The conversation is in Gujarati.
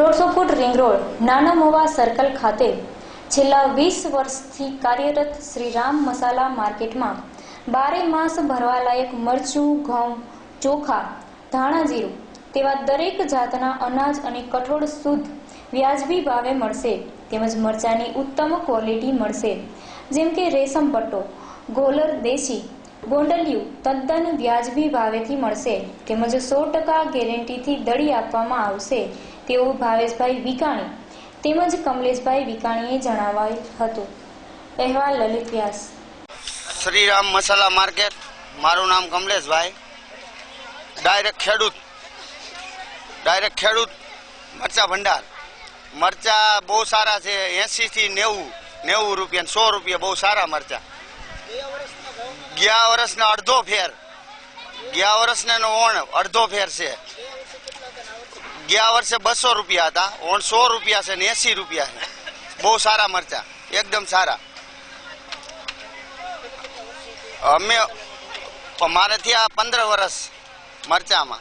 દોઢસો ફૂટ રિંગ રોડ નાના મોવા સર્કલ ખાતે છેલ્લા વીસ વર્ષથી કાર્યરત શ્રી રામ મસાલા માર્કેટમાં બારે માસ ભરવાલાયક મરચું, ઘઉં, ચોખા, ધાણા જીરું તેવા દરેક જાતના અનાજ અને કઠોળ શુદ્ધ વ્યાજબી ભાવે મળશે. તેમજ મરચાની ઉત્તમ ક્વોલિટી મળશે. જેમ કે રેશમ પટ્ટો, ગોલર દેશી, ગોંડલિયું તદ્દન વ્યાજબી ભાવેથી મળશે. તેમજ સો ટકા ગેરંટીથી દળી આપવામાં આવશે. તેવું ભાવેશભાઈ વિકાણી તેમજ કમલેશભાઈ વિકાણીએ જણાવાયું હતું. અહેવાલ લલિત વ્યાસ. શ્રીરામ મસાલા માર્કેટ. મારું નામ કમલેશભાઈ. ડાયરેક્ટ ખેડૂત. ડાયરેક્ટ ખેડૂત મરચા ભંડાર. મરચા બહુ સારા છે એંસીથી નેવું નેવું રૂપિયા સો રૂપિયા બહુ સારા મરચા. ગયા વર્ષના અડધો ફેર. ગયા વર્ષને ઓણ અડધો ફેર છે. ગયા વર્ષે બસો રૂપિયા હતા, ઓણ સો રૂપિયા છે ને એસી રૂપિયા છે. બહુ સારા મરચા, એકદમ સારા. અમે મારે ત્યાં પંદર વર્ષ મરચામાં.